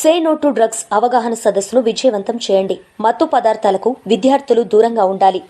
Say no to drugs అవగాహన సదస్సును విజయవంతం చేయండి. మత్తు పదార్థాలకు విద్యార్థులు దూరంగా ఉండాలి.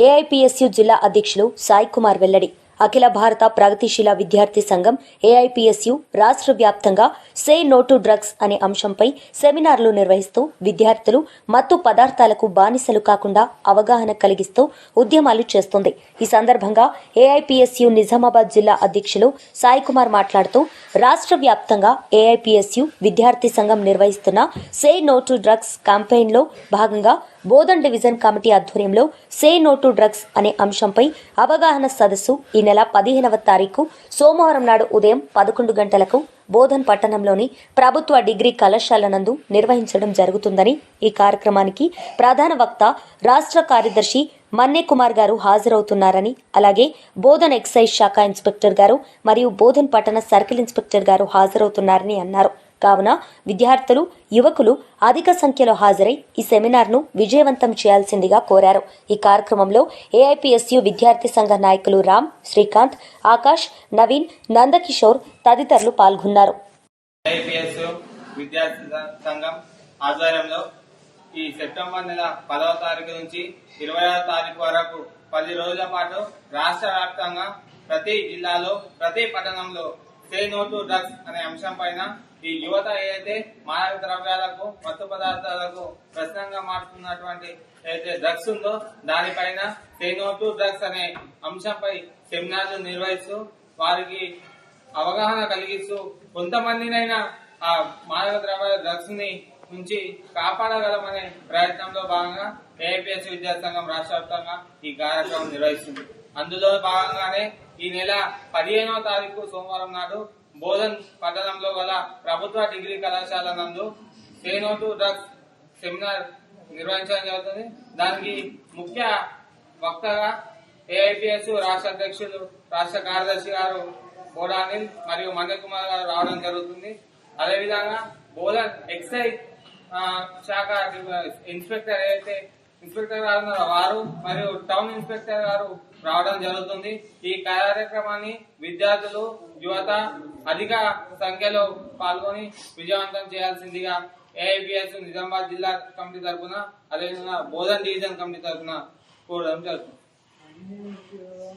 ఏఐపిఎస్యు జిల్లా అధ్యక్షులు సాయి కుమార్ వెల్లడి. అఖిల భారత ప్రగతిశీల విద్యార్థి సంఘం ఏఐపిఎస్యు రాష్ట్ర వ్యాప్తంగా సే నో టు డ్రగ్స్ అనే అంశంపై సెమినార్లు నిర్వహిస్తూ విద్యార్థులు మత్తు పదార్థాలకు బానిసలు కాకుండా అవగాహన కలిగిస్తూ ఉద్యమాలు చేస్తుంది. ఈ సందర్భంగా ఏఐపిఎస్యు నిజామాబాద్ జిల్లా అధ్యక్షులు సాయి కుమార్ మాట్లాడుతూ రాష్ట్ర వ్యాప్తంగా ఏఐపిఎస్యు విద్యార్థి సంఘం నిర్వహిస్తున్న సే నో టు డ్రగ్స్ క్యాంపెయిన్లో భాగంగా బోధన్ డివిజన్ కమిటీ ఆధ్వర్యంలో సే నో టు డ్రగ్స్ అనే అంశంపై అవగాహన సదస్సు ఈ నెల పదిహేనవ తారీఖు సోమవారం నాడు ఉదయం పదకొండు గంటలకు బోధన్ పట్టణంలోని ప్రభుత్వ డిగ్రీ కళాశాల నందు నిర్వహించడం జరుగుతుందని ఈ కార్యక్రమానికి ప్రధాన వక్త రాష్ట్ర కార్యదర్శి మన్నే కుమార్ గారు హాజరవుతున్నారని అలాగే బోధన్ ఎక్సైజ్ శాఖ ఇన్స్పెక్టర్ గారు మరియు బోధన్ పట్టణ సర్కిల్ ఇన్స్పెక్టర్ గారు హాజరవుతున్నారని అన్నారు. కావున విద్యార్థులు యువకులు అధిక సంఖ్యలో హాజరై ఈ సెమినార్ను విజయవంతం చేయాల్సిందిగా కోరారు. ఈ కార్యక్రమంలో ఏఐపిఎస్యు విద్యార్థి సంఘ నాయకులు రామ్ శ్రీకాంత్ ఆకాష్ నవీన్ నందకిషోర్ తదితరులు పాల్గొన్నారు. విద్యార్థి సంఘం ఆధ్వర్యంలో ఈ సెప్టెంబర్ నెల పదవ తారీఖు నుంచి ఇరవై తారీఖు వరకు పది రోజుల పాటు రాష్ట్ర వ్యాప్తంగా ప్రతి జిల్లాలో ప్రతి పట్టణంలో సే నో టు డ్రగ్స్ అనే అంశం పైన ఈ యువత ఏదైతే మాదక ద్రవ్యాలకు మత్తు పదార్థాలకు ప్రశ్నంగా మారుతున్నటువంటి ఏదైతే డ్రగ్స్ ఉందో దానిపైన సే టు డ్రగ్స్ అనే అంశంపై సెమినార్లు నిర్వహిస్తూ వారికి అవగాహన కలిగిస్తూ కొంతమందినైనా ఆ మాదక ద్రవ్య డ్రగ్స్ని నుంచి కాపాడగలమనే ప్రయత్నంలో భాగంగా ఏఐపిఎస్ విద్యాసంఘం రాష్ట్ర వ్యాప్తంగా ఈ కార్యక్రమం నిర్వహిస్తుంది. అందులో భాగంగానే ఈ నెల పదిహేనవ తారీఖు సోమవారం నాడు బోధన్ పట్టణంలో గల ప్రభుత్వ డిగ్రీ కళాశాల నందు సేనో టు డ్రగ్స్ సెమినార్ నిర్వహించడం జరుగుతుంది. దానికి ముఖ్య వక్తగా ఏఐపిఎస్ రాష్ట్ర అధ్యక్షులు రాష్ట్ర కార్యదర్శి గారు బోడానిల్ మరియు మన్య కుమార్ గారు రావడం జరుగుతుంది. అదేవిధంగా బోధన్ ఎక్సైజ్ శాఖ ఇన్స్పెక్టర్ ఏదైతే ఇన్స్పెక్టర్ గారు వారు మరియు టౌన్ ఇన్స్పెక్టర్ గారు రావడం జరుగుతుంది. ఈ కార్యక్రమాన్ని విద్యార్థులు యువత అధిక సంఖ్యలో పాల్గొని విజయవంతం చేయాల్సిందిగా ఏఐపిఎస్ నిజామాబాద్ జిల్లా కమిటీ తరఫున అదేవిధంగా బోధన్ డివిజన్ కమిటీ తరఫున కోరడం జరుగుతుంది.